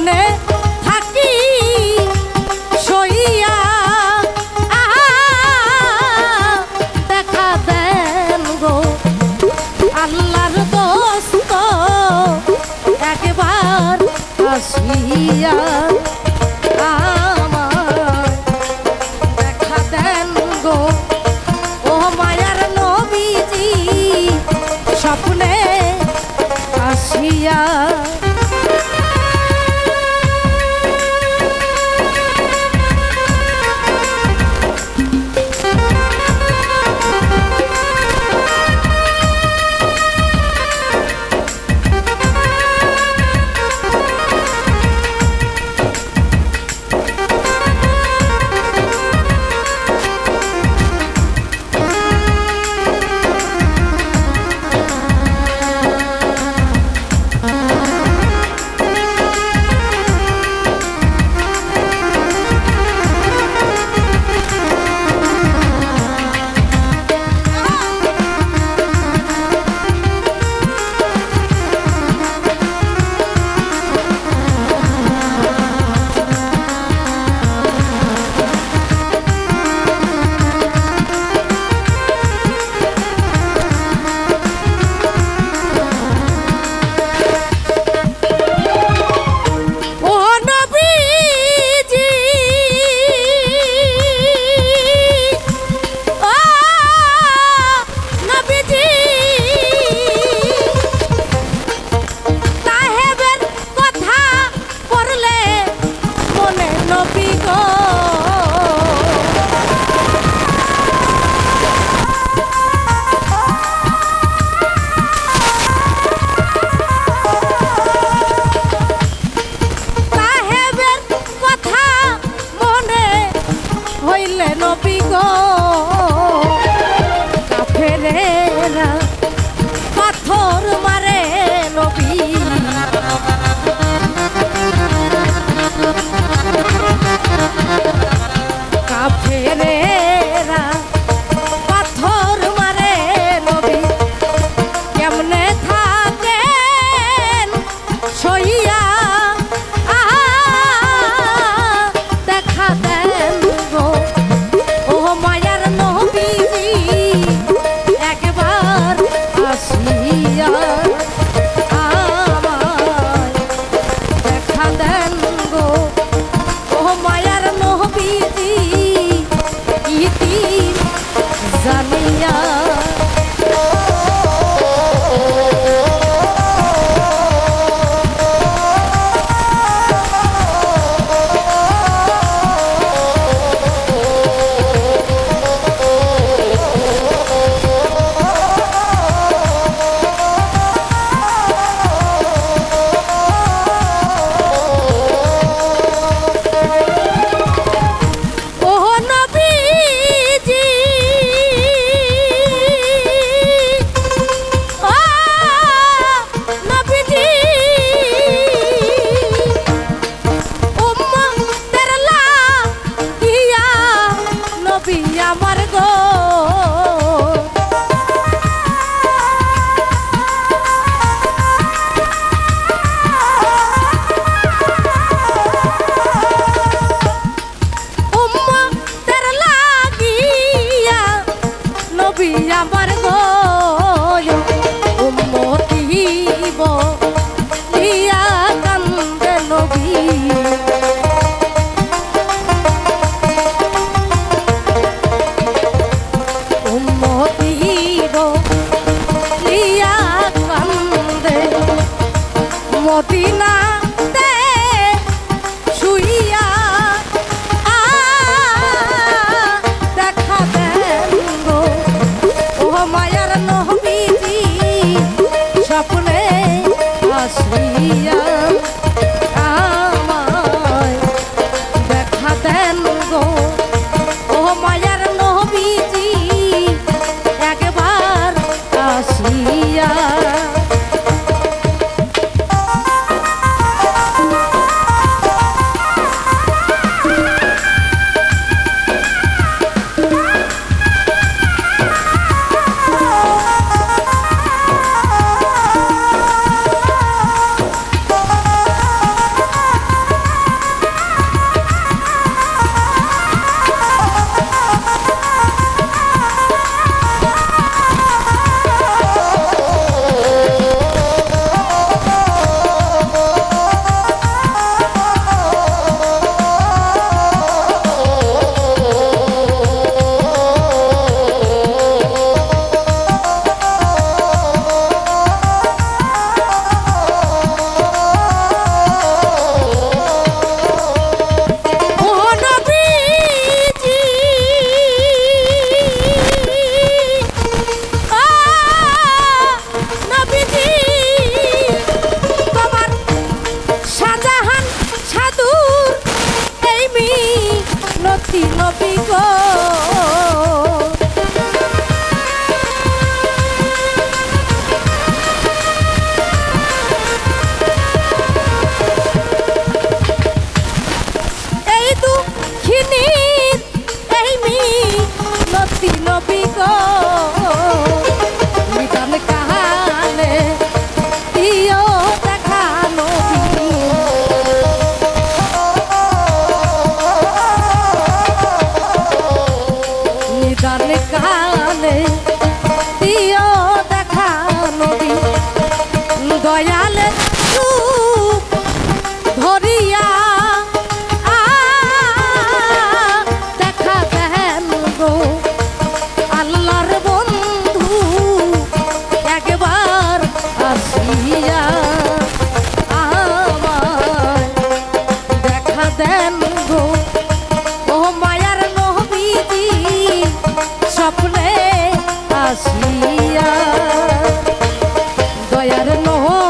জীবনে থাকি সইয়া দেখা দেন গো। আল্লাহর দোস্ত একবার আসিয়া স্বপ্নে আসিয়া দিয়া পিয়া বর দিয়া Pinopico জানে দয়ার নহর।